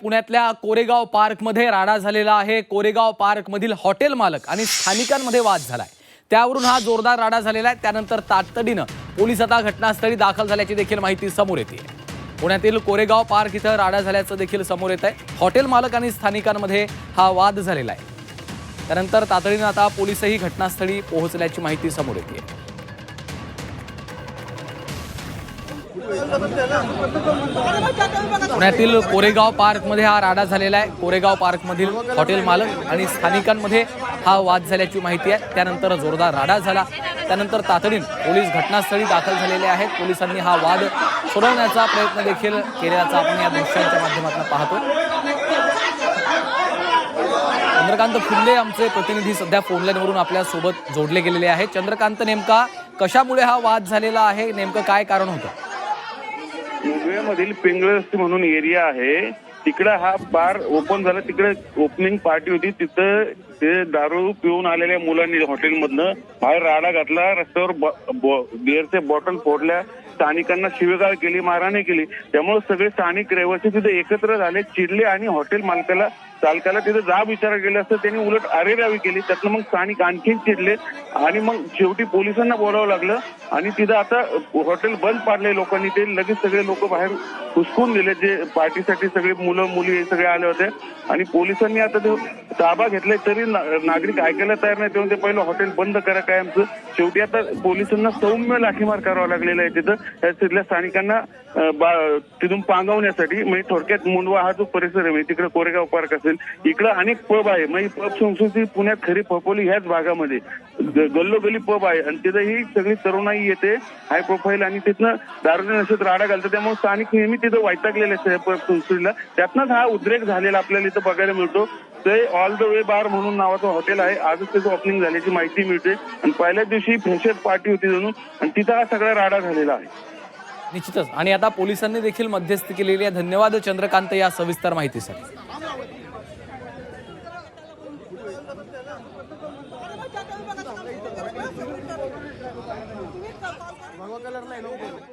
पुण्यातल्या कोरेगाव पार्कमध्ये राडा झालेला आहे. कोरेगाव पार्कमधील हॉटेल मालक आणि स्थानिकांमध्ये वाद झालाय. त्यावरून हा जोरदार राडा झालेला आहे. त्यानंतर तातडीनं पोलीस आता घटनास्थळी दाखल झाल्याची देखील माहिती समोर येते. पुण्यातील कोरेगाव पार्क इथं राडा झाल्याचं देखील समोर येत आहे. हॉटेल मालक आणि स्थानिकांमध्ये हा वाद झालेला आहे. त्यानंतर तातडीनं आता पोलीसही घटनास्थळी पोहोचल्याची माहिती समोर येते. पुण्यातील कोरेगाव पार्कमध्ये हा राडा झालेला आहे. कोरेगाव पार्कमधील हॉटेल मालक आणि स्थानिकांमध्ये हा वाद झाल्याची माहिती आहे. त्यानंतर जोरदार राडा झाला. त्यानंतर तातडीनं पोलीस घटनास्थळी दाखल झालेले आहेत. पोलिसांनी हा वाद सोडवण्याचा प्रयत्न देखील केल्याचा आपण या दृश्यांच्या माध्यमातून पाहतो चंद्रकांत फुले आमचे प्रतिनिधी सध्या फोनलाईनवरून आपल्यासोबत जोडले गेलेले आहेत. चंद्रकांत नेमका कशामुळे हा वाद झालेला आहे? नेमकं काय कारण होतं? मुंबईमधील पिंगळस म्हणून एरिया आहे. तिकडं हा बार ओपन झाला. तिकडे ओपनिंग पार्टी होती. तिथं ते दारू पिऊन आलेल्या मुलांनी हॉटेलमधनं बाहेर राडा घातला. रस्त्यावर ब- बिअरचे बॉटल फोडल्या. स्थानिकांना शिवेगाळ केली मारहाणी केली. त्यामुळे सगळे स्थानिक रहिवासी तिथे एकत्र झाले चिडले आणि हॉटेल मालकाला चालकाला तिथे जाब विचार गेले असतं त्यांनी उलट अरेरावी केली. त्यातनं मग स्थानिक आणखीन चिडले आणि मग शेवटी पोलिसांना बोलावं लागलं आणि तिथं आता हॉटेल बंद पाडले लोकांनी. ते लगेच सगळे लोक बाहेर हुसकून दिले जे पार्टीसाठी सगळे मुलं मुली हे सगळे आले होते. आणि पोलिसांनी आता ते ताबा घेतलाय तरी नागरिक ऐकायला तयार नाही तेव्हा ते पहिलं हॉटेल बंद करा काय आमचं शेवटी आता पोलिसांना सौम्य लाठीमार करावा लागलेला आहे तिथं. त्या तिथल्या स्थानिकांना बा- तिथून पांगवण्यासाठी म्हणजे थोडक्यात मुंडवा हा जो परिसर आहे म्हणजे तिकडे कोरेगाव पार्क असेल इकडं अनेक पब आहे. म्हणजे पब संस्कृती पुण्यात खरी पपोली ह्याच भागामध्ये. गल्लोगल्ली पब आहे. आणि तिथं ही सगळी तरुणाई येते. हाय प्रोफाईल आणि तिथनं दारूच्या नशेत राडा घालतं त्यामुळे स्थानिक नेहमी तिथं वैतागलेले असते पब संस्कृतीला. त्यातनंच हा उद्रेक झालेला आपल्याला इथं बघायला मिळतो. ते ऑल द वे बार म्हणून नावाचं हॉटेल आहे. आजच त्याचं ओपनिंग झाल्याची माहिती मिळते. आणि पहिल्याच दिवशी फ्रेशर पार्टी होती जणू. आणि तिथं हा सगळा राडा झालेला आहे. निश्चितच. आणि आता पोलिसांनी देखील मध्यस्थी केलेली आहे. धन्यवाद चंद्रकांत या सविस्तर माहितीसाठी. भगवा कलर नाही ना